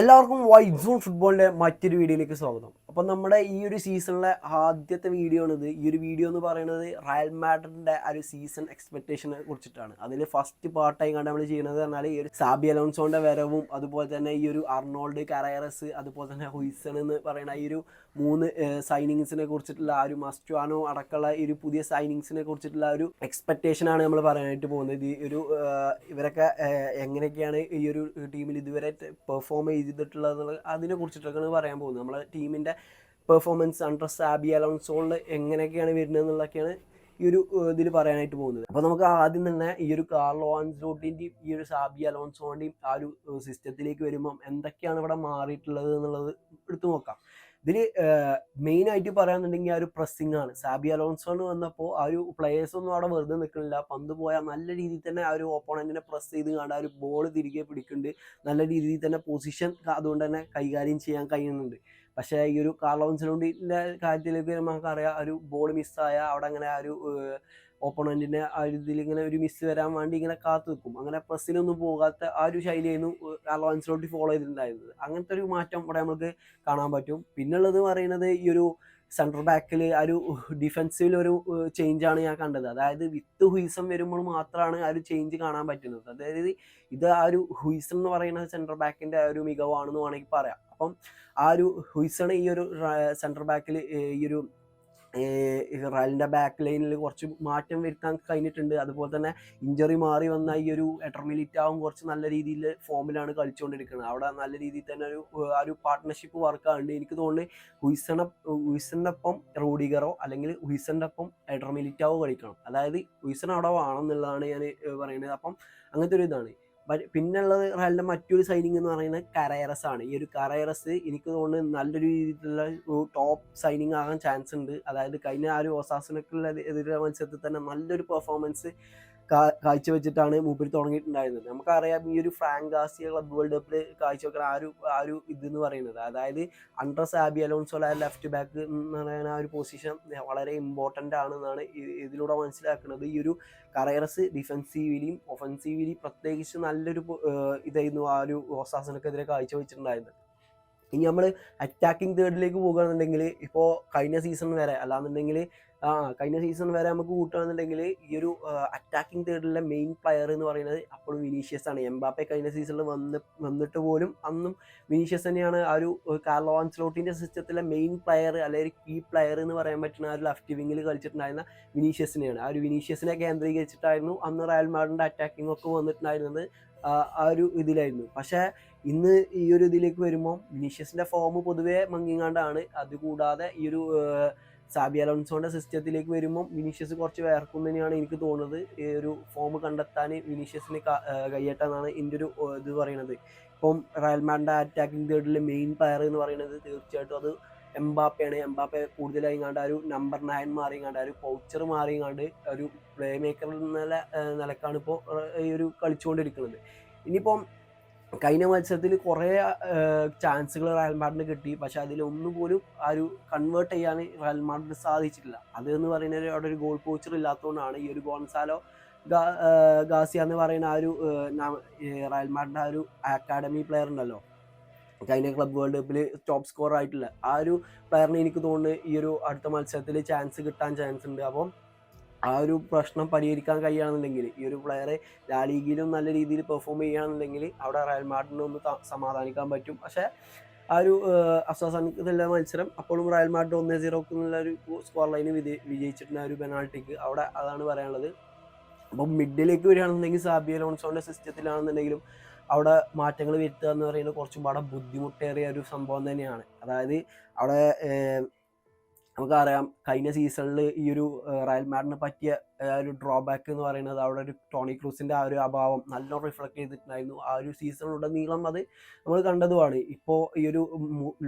എല്ലാവർക്കും white zone ഫുട്ബോളിന്റെ മറ്റൊരു വീഡിയോയിലേക്ക് സ്വാഗതം. അപ്പം നമ്മുടെ ഈ ഒരു സീസണിലെ ആദ്യത്തെ വീഡിയോ ആണിത്. ഈ ഒരു വീഡിയോ എന്ന് പറയുന്നത് റയൽ മാഡ്രിഡിന്റെ ആ ഒരു സീസൺ എക്സ്പെക്ടേഷനെ കുറിച്ചിട്ടാണ്. അതിൽ ഫസ്റ്റ് പാർട്ടായി കണ്ട് നമ്മൾ ചെയ്യുന്നത് പറഞ്ഞാൽ ഈ ഒരു സാബി അലോൺസോന്റെ വരവും അതുപോലെ തന്നെ ഈ ഒരു അർണോൾഡ് കറയറസ് അതുപോലെ തന്നെ ഹുയ്സൺ എന്ന് പറയുന്ന ഈ ഒരു മൂന്ന് സൈനിങ്സിനെ കുറിച്ചിട്ടുള്ള ആ ഒരു മസ്റ്റുവാനോ അടക്കമുള്ള ഈ ഒരു പുതിയ സൈനിങ്സിനെ കുറിച്ചിട്ടുള്ള ഒരു എക്സ്പെക്ടേഷൻ ആണ് നമ്മൾ പറയാനായിട്ട് പോകുന്നത്. ഈ ഒരു ഇവരൊക്കെ എങ്ങനെയൊക്കെയാണ് ഈ ഒരു ടീമിൽ ഇതുവരെ പെർഫോം ചെയ്തിട്ടുള്ളത് അതിനെ കുറിച്ചിട്ടൊക്കെയാണ് പറയാൻ പോകുന്നത്. നമ്മളെ ടീമിന്റെ പെർഫോമൻസ് അണ്ടർ സാബി അലോൺസോളിൽ എങ്ങനെയൊക്കെയാണ് വരുന്നത് എന്നുള്ളതൊക്കെയാണ് ഈ ഒരു ഇതിൽ പറയാനായിട്ട് പോകുന്നത്. അപ്പോൾ നമുക്ക് ആദ്യം തന്നെ ഈ ഒരു കാർലോ ആൻസ്ലോട്ടിന്റെയും ഈ ഒരു സാബി അലോൺസോന്റെയും ആ ഒരു സിസ്റ്റത്തിലേക്ക് വരുമ്പം എന്തൊക്കെയാണ് ഇവിടെ മാറിയിട്ടുള്ളത് എന്നുള്ളത് എടുത്തു നോക്കാം. ഇതിൽ മെയിൻ ആയിട്ട് പറയാന്നുണ്ടെങ്കിൽ ആ ഒരു പ്രസ്സിംഗ് ആണ്. സാബി അലോൺസോണ് വന്നപ്പോൾ ആ ഒരു പ്ലേയേഴ്സ് ഒന്നും അവിടെ വെറുതെ നിൽക്കുന്നില്ല. പന്ത് പോയാൽ നല്ല രീതിയിൽ തന്നെ ആ ഒരു ഓപ്പോണന്റിനെ പ്രസ് ചെയ്ത് കണ്ട് ആ ഒരു ബോൾ തിരികെ പിടിക്കുന്നുണ്ട്. നല്ല രീതിയിൽ തന്നെ പൊസിഷൻ അതുകൊണ്ട് തന്നെ കൈകാര്യം ചെയ്യാൻ കഴിയുന്നുണ്ട്. പക്ഷേ ഈ ഒരു കാർലോൺസിലോണ്ടിന്റെ കാര്യത്തിലേക്ക് വരുമ്പോൾ നമുക്കറിയാം ഒരു ബോൾ മിസ്സായ അവിടെ അങ്ങനെ ആ ഒരു ഓപ്പോണന്റിനെ ആ ഒരു ഇതിൽ ഇങ്ങനെ ഒരു മിസ് വരാൻ വേണ്ടി ഇങ്ങനെ കാത്തു നിൽക്കും. അങ്ങനെ പ്രസ്സിലൊന്നും പോകാത്ത ആ ഒരു ശൈലിയായിരുന്നു കാർലോ അൻസലോട്ടി ഫോളോ ചെയ്തിട്ടുണ്ടായിരുന്നത്. അങ്ങനത്തെ ഒരു മാറ്റം ഇവിടെ നമുക്ക് കാണാൻ പറ്റും. പിന്നുള്ളത് പറയുന്നത് ഈ ഒരു സെൻട്രൽ ബാക്കിൽ ആ ഒരു ഡിഫൻസിൽ ഒരു ചേഞ്ച് ആണ് ഞാൻ കണ്ടത്. അതായത് വിത്ത് ഹുയിസം വരുമ്പോൾ മാത്രമാണ് ആ ഒരു ചേഞ്ച് കാണാൻ പറ്റുന്നത്. അതായത് ഇത് ആ ഒരു ഹുയിസം എന്ന് പറയുന്ന സെൻട്രൽ ബാക്കിന്റെ ആ ഒരു മികവാണെന്ന് വേണമെങ്കിൽ പറയാം. അപ്പം ആ ഒരു ഹുയിസണ് ഈ ഒരു സെൻട്രൽ ബാക്കിൽ ഈ ഒരു റയലിന്റെ ബാക്ക് ലൈനിൽ കുറച്ച് മാറ്റം വരുത്താൻ കഴിഞ്ഞിട്ടുണ്ട്. അതുപോലെ തന്നെ ഇഞ്ചറി മാറി വന്ന ഈ ഒരു എട്ടർമിലിറ്റാവും കുറച്ച് നല്ല രീതിയിൽ ഫോമിലാണ് കളിച്ചുകൊണ്ടിരിക്കുന്നത് അവിടെ നല്ല രീതിയിൽ തന്നെ ഒരു ആ ഒരു പാർട്ട്ണർഷിപ്പ് വർക്കാണ് എനിക്ക് തോന്നുന്നു ഹുയ്സന്റെ ഒപ്പം റോഡിഗറോ അല്ലെങ്കിൽ ഹുയ്സന്റെ ഒപ്പം എട്ടർമിലിറ്റാവോ കളിക്കണം. അതായത് ഹുയ്സൺ അവിടെ വേണം എന്നുള്ളതാണ് ഞാൻ പറയുന്നത് അപ്പം അങ്ങനത്തെ ഒരു ഇതാണ്. പിന്നുള്ളത് റയലിന്റെ മറ്റൊരു സൈനിങ് എന്ന് പറയുന്നത് കരയറസ് ആണ്. ഈ ഒരു കരയറസ് എനിക്ക് തോന്നുന്നു നല്ലൊരു രീതിയിലുള്ള ടോപ്പ് സൈനിങ് ആകാൻ ചാൻസ് ഉണ്ട്. അതായത് കഴിഞ്ഞ ആ ഒരു ഒസാസിനൊക്കെയുള്ള എതിരെ മത്സരത്തിൽ തന്നെ നല്ലൊരു പെർഫോമൻസ് കാഴ്ചവെച്ചിട്ടാണ് മൂപ്പര് തുടങ്ങിയിട്ടുണ്ടായിരുന്നത്. നമുക്കറിയാം ഈ ഒരു ഫ്രാങ്കാസിയ ക്ലബ് വേൾഡ് കപ്പിൽ കാഴ്ചവെക്കുന്ന ആ ഒരു ആ ഒരു ഇത് എന്ന് പറയുന്നത്. അതായത് അണ്ടർ സാബി അലോൺസോല ലെഫ്റ്റ് ബാക്ക് എന്ന് പറയുന്ന ആ ഒരു പൊസിഷൻ വളരെ ഇമ്പോർട്ടന്റ് ആണെന്നാണ് ഇതിലൂടെ മനസ്സിലാക്കുന്നത്. ഈ ഒരു കറയറസ് ഡിഫെൻസീവിലിയും ഒഫൻസീവിലി പ്രത്യേകിച്ച് നല്ലൊരു ഇതായിരുന്നു ആ ഒരു ഓസാസിനൊക്കെതിരെ കാഴ്ചവെച്ചിട്ടുണ്ടായിരുന്നത്. ഇനി നമ്മൾ അറ്റാക്കിംഗ് തേർഡിലേക്ക് പോകുകയാണെന്നുണ്ടെങ്കിൽ ഇപ്പോൾ കഴിഞ്ഞ സീസൺ വരെ അല്ലാന്നുണ്ടെങ്കിൽ ആ കഴിഞ്ഞ സീസൺ വരെ നമുക്ക് കൂട്ടുകയാണെന്നുണ്ടെങ്കിൽ ഈ ഒരു അറ്റാക്കിംഗ് തേർഡിലെ മെയിൻ പ്ലെയർ എന്ന് പറയുന്നത് അപ്പോഴും വിനീഷ്യസ് ആണ്. എംബാപ്പെ കഴിഞ്ഞ സീസണിൽ വന്ന് വന്നിട്ട് പോലും അന്നും വിനീഷ്യസ് തന്നെയാണ് ആ ഒരു കാർലോ ആൻസ്ലോട്ടിന്റെ സിസ്റ്റത്തിലെ മെയിൻ പ്ലെയർ അല്ലെങ്കിൽ കീ പ്ലെയർ എന്ന് പറയാൻ പറ്റുന്ന ആ ഒരു ലെഫ്റ്റ് വിങ്ങിൽ കളിച്ചിട്ടുണ്ടായിരുന്ന വിനീഷ്യസിനെയാണ് ആ ഒരു വിനീഷ്യസിനെ കേന്ദ്രീകരിച്ചിട്ടായിരുന്നു അന്ന് റയൽ മാഡിന്റെ അറ്റാക്കിംഗ് ഒക്കെ വന്നിട്ടുണ്ടായിരുന്നത് ആ ഒരു ഇതിലായിരുന്നു. പക്ഷേ ഇന്ന് ഈ ഒരു ഇതിലേക്ക് വരുമ്പോൾ വിനീഷ്യസിന്റെ ഫോം പൊതുവേ മങ്ങിങ്ങാണ്ടാണ്. അതുകൂടാതെ ഈ ഒരു സാബി അലോൺസോന്റെ സിസ്റ്റത്തിലേക്ക് വരുമ്പോൾ വിനീഷ്യസ് കുറച്ച് വേർക്കും തന്നെയാണ് എനിക്ക് തോന്നുന്നത്. ഈ ഒരു ഫോം കണ്ടെത്താൻ വിനീഷ്യസിന് കഴിയട്ടെന്നാണ് എന്റെ ഒരു ഇത് പറയുന്നത് ഇപ്പം റയൽ മാഡിന്റെ അറ്റാക്കിംഗ് തേർഡിലെ മെയിൻ പ്ലെയർ എന്ന് പറയുന്നത് തീർച്ചയായിട്ടും അത് എംബാപ്പയാണ്. എംബാപ്പെ കൂടുതലായി കണ്ട ഒരു നമ്പർ നയൻ മാറി കണ്ട ഒരു പൗച്ചർ മാറി കണ്ട് ഒരു പ്ലേ മേക്കർ നില നിലക്കാണ് ഇപ്പോൾ ഈ ഒരു കളിച്ചുകൊണ്ടിരിക്കുന്നത്. ഇനിയിപ്പം കഴിഞ്ഞ മത്സരത്തിൽ കുറേ ചാൻസുകൾ റയൽ മാഡിന് കിട്ടി. പക്ഷെ അതിലൊന്നും പോലും ആ ഒരു കൺവേർട്ട് ചെയ്യാൻ റയൽ മാഡിന് സാധിച്ചിട്ടില്ല. അത് എന്ന് പറയുന്നത് അവിടെ ഒരു ഗോൾ പോച്ചർ ഇല്ലാത്തതുകൊണ്ടാണ് ഈ ഒരു ഗോൺസാലോ ഗാസിയ എന്ന് പറയുന്ന ആ ഒരു റയൽ മാഡിന്റെ ആ ഒരു അക്കാഡമി പ്ലെയർ ഉണ്ടല്ലോ. കഴിഞ്ഞ ക്ലബ് വേൾഡ് കപ്പിൽ ടോപ്പ് സ്കോർ ആയിട്ടില്ല. ആ ഒരു പ്ലെയറിന് എനിക്ക് തോന്നുന്നു ഈ ഒരു അടുത്ത മത്സരത്തിൽ ചാൻസ് കിട്ടാൻ ചാൻസ് ഉണ്ട്. അപ്പം ആ ഒരു പ്രശ്നം പരിഹരിക്കാൻ കഴിയുകയാണെന്നുണ്ടെങ്കിൽ ഈ ഒരു പ്ലെയറെ ലാലീഗിലും നല്ല രീതിയിൽ പെർഫോം ചെയ്യുകയാണെന്നുണ്ടെങ്കിൽ അവിടെ റയൽ മാഡ്രിഡിനെ ഒന്ന് സമാധാനിക്കാൻ പറ്റും. പക്ഷേ ആ ഒരു അസ്വാസാനിക്കുന്ന മത്സരം. അപ്പോഴും റയൽ മാഡ്രിഡ് ഒന്നേ സീറോക്ക് എന്നുള്ള ഒരു സ്കോർ ലൈന് വിജയിച്ചിട്ടുണ്ട് ആ ഒരു പെനാൾട്ടിക്ക് അവിടെ അതാണ് പറയാനുള്ളത്. അപ്പം മിഡിലേക്ക് വരികയാണെന്നുണ്ടെങ്കിൽ സാബി അലോൺസോന്റെ സിസ്റ്റത്തിലാണെന്നുണ്ടെങ്കിലും അവിടെ മാറ്റങ്ങൾ വരുത്തുക എന്ന് പറയുന്നത് കുറച്ചും പാടെ ബുദ്ധിമുട്ടേറിയ ഒരു സംഭവം തന്നെയാണ്. അതായത് അവിടെ നമുക്കറിയാം കഴിഞ്ഞ സീസണിൽ ഈ ഒരു റയൽ മാഡിന് പറ്റിയ ഒരു ഡ്രോബാക്ക് എന്ന് പറയുന്നത് അവിടെ ഒരു ടോണി ക്രൂസിന്റെ ആ ഒരു അഭാവം നല്ലോണം റിഫ്ലക്ട് ചെയ്തിട്ടുണ്ടായിരുന്നു. ആ ഒരു സീസണിലുടനീളം അത് നമ്മൾ കണ്ടതുമാണ്. ഇപ്പോൾ ഈ ഒരു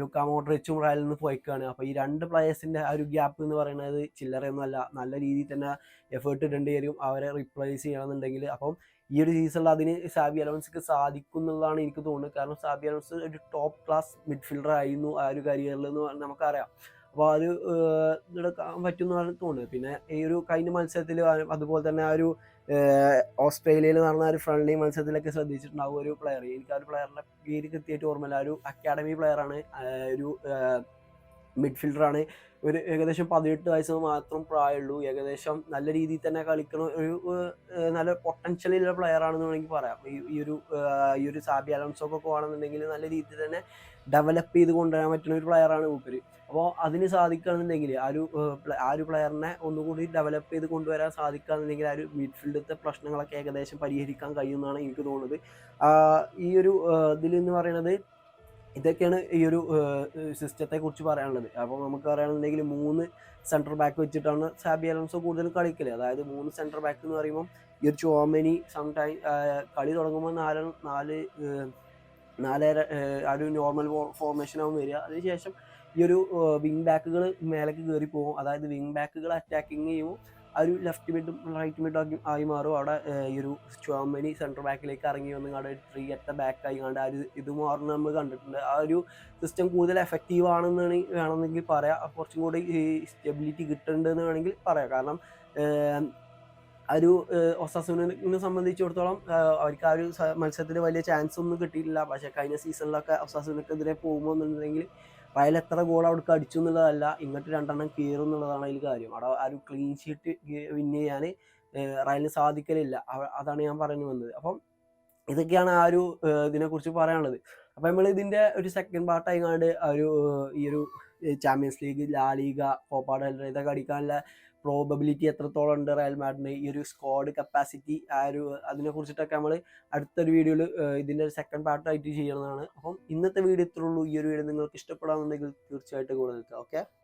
ലുക്കാ മോഡ്രിച്ചും റയലിൽ നിന്ന് പോയിക്കാണ്. അപ്പോൾ ഈ രണ്ട് പ്ലേയേഴ്സിന്റെ ആ ഒരു ഗ്യാപ്പ് എന്ന് പറയുന്നത് ചില്ലറയൊന്നുമല്ല നല്ല രീതിയിൽ തന്നെ എഫേർട്ട് ഇടേണ്ടി വരും അവരെ റീപ്ലേസ് ചെയ്യണമെന്നുണ്ടെങ്കിൽ. അപ്പം ഈ ഒരു സീസണിൽ അതിന് സാബി അലോൺസിക്ക് സാധിക്കും എന്നുള്ളതാണ് എനിക്ക് തോന്നുന്നത്. കാരണം സാബി അലോൺസ് ഒരു ടോപ്പ് ക്ലാസ് മിഡ്ഫീൽഡർ ആയിരുന്നു ആ ഒരു കരിയറിൽ എന്ന് നമുക്കറിയാം അപ്പോൾ അത് ഇതെടുക്കാൻ പറ്റുമെന്നാണ് തോന്നുന്നത് പിന്നെ ഈ ഒരു കഴിഞ്ഞ മത്സരത്തിൽ അതുപോലെ തന്നെ ആ ഒരു ഓസ്ട്രേലിയയിൽ നടന്ന ഒരു ഫ്രണ്ട്ലി മത്സരത്തിലൊക്കെ ശ്രദ്ധിച്ചിട്ടുണ്ടാവും ഒരു പ്ലെയർ എനിക്ക് ആ ഒരു പ്ലെയറിന്റെ പേര് കൃത്യമായിട്ട് ഓർമ്മയില്ല. ഒരു അക്കാഡമി പ്ലെയറാണ് ഒരു മിഡ്ഫീൽഡറാണ് ഒരു ഏകദേശം പതിനെട്ട് വയസ്സ് മാത്രം പ്രായമുള്ളൂ. ഏകദേശം നല്ല രീതിയിൽ തന്നെ കളിക്കുന്ന ഒരു നല്ല പൊട്ടൻഷ്യലുള്ള പ്ലെയർ ആണെന്ന് വേണമെങ്കിൽ പറയാം. ഈ ഒരു ഈ ഒരു സാബി അലോൺസോ ഒക്കെ ആണെന്നുണ്ടെങ്കിൽ നല്ല രീതിയിൽ തന്നെ ഡെവലപ്പ് ചെയ്ത് കൊണ്ടുവരാൻ പറ്റുന്ന ഒരു പ്ലെയറാണ് മൂപ്പര്. അപ്പോൾ അതിന് സാധിക്കുകയാണെന്നുണ്ടെങ്കിൽ ആ ഒരു ആ ഒരു പ്ലെയറിനെ ഒന്നുകൂടി ഡെവലപ്പ് ചെയ്ത് കൊണ്ടുവരാൻ സാധിക്കുകയാണെന്നുണ്ടെങ്കിൽ ആ ഒരു മിഡ്ഫീൽഡത്തെ പ്രശ്നങ്ങളൊക്കെ ഏകദേശം പരിഹരിക്കാൻ കഴിയുമെന്നാണ് എനിക്ക് തോന്നുന്നത്. ഈ ഒരു ഇതിൽ എന്ന് പറയുന്നത് ഇതൊക്കെയാണ് ഈ ഒരു സിസ്റ്റത്തെ കുറിച്ച് പറയാനുള്ളത്. അപ്പോൾ നമുക്ക് പറയുകയാണെന്നുണ്ടെങ്കിൽ മൂന്ന് സെൻട്രൽ ബാക്ക് വെച്ചിട്ടാണ് സാബി അലോൺസോ കൂടുതലും കളിക്കൽ. അതായത് മൂന്ന് സെൻട്രൽ ബാക്ക് എന്ന് പറയുമ്പോൾ ഈ ഒരു ചോമനി സംടൈം കളി തുടങ്ങുമ്പോൾ നാല് നാല് നാലര ആ ഒരു നോർമൽ ഫോർമേഷൻ ആവും വരിക. അതിനുശേഷം ഈ ഒരു വിങ് ബാക്കുകൾ മേലേക്ക് കയറി പോകും. അതായത് വിങ് ബാക്കുകൾ അറ്റാക്കിങ് ചെയ്യുമ്പോൾ ആ ഒരു ലെഫ്റ്റ് മിഡും റൈറ്റ് മിഡും ആക്കി ആയി മാറും. അവിടെ ഈ ഒരു ചോമനി സെൻട്രൽ ബാക്കിലേക്ക് ഇറങ്ങി വന്ന് അവിടെ ത്രീ അറ്റ ബാക്കായി കണ്ട് ആ ഒരു ഇത് മാറുന്ന നമ്മൾ കണ്ടിട്ടുണ്ട്. ആ ഒരു സിസ്റ്റം കൂടുതൽ എഫക്റ്റീവ് ആണെന്നാണ് വേണമെന്നെങ്കിൽ പറയാം. കുറച്ചും കൂടി സ്റ്റെബിലിറ്റി കിട്ടുന്നുണ്ടെന്ന് വേണമെങ്കിൽ പറയാം. കാരണം ഒരു ഒസാസുനെ സംബന്ധിച്ചിടത്തോളം അവർക്ക് ആ ഒരു മത്സരത്തിൽ വലിയ ചാൻസ് ഒന്നും കിട്ടിയിട്ടില്ല. പക്ഷേ കഴിഞ്ഞ സീസണിലൊക്കെ ഒസാസുനക്കെതിരെ പോകുമ്പോൾ എന്നുണ്ടെങ്കിൽ റയൽ എത്ര ഗോൾ അവിടേക്ക് അടിച്ചു എന്നുള്ളതല്ല ഇങ്ങോട്ട് രണ്ടെണ്ണം കയറും എന്നുള്ളതാണ് അതിൽ കാര്യം. അവിടെ ആ ഒരു ക്ലീൻ ഷീറ്റ് വിൻ ചെയ്യാൻ റയലിന് സാധിക്കലില്ല. അതാണ് ഞാൻ പറഞ്ഞു വന്നത്. അപ്പം ഇതൊക്കെയാണ് ആ ഒരു ഇതിനെക്കുറിച്ച് പറയാനുള്ളത്. അപ്പം നമ്മൾ ഇതിന്റെ ഒരു സെക്കൻഡ് പാർട്ടായി കണ്ട് ഒരു ഈ ഒരു ചാമ്പ്യൻസ് ലീഗ് ലാ ലീഗ കോപ്പാടൽ ഇതൊക്കെ അടിക്കാനുള്ള പ്രോബബിലിറ്റി എത്രത്തോളം ഉണ്ട് റയൽ മാഡിന് ഈ ഒരു സ്ക്വാഡ് കപ്പാസിറ്റി ആ ഒരു അതിനെ കുറിച്ചിട്ടൊക്കെ നമ്മൾ അടുത്തൊരു വീഡിയോയിൽ ഇതിന്റെ ഒരു സെക്കൻഡ് പാർട്ടായിട്ട് ചെയ്യുന്നതാണ് അപ്പം ഇന്നത്തെ വീഡിയോ ഇത്രയുള്ളൂ ഈ ഒരു വീഡിയോ നിങ്ങൾക്ക് ഇഷ്ടപ്പെടാമെന്നുണ്ടെങ്കിൽ തീർച്ചയായിട്ടും കൂടെ നിൽക്കുക. ഓക്കെ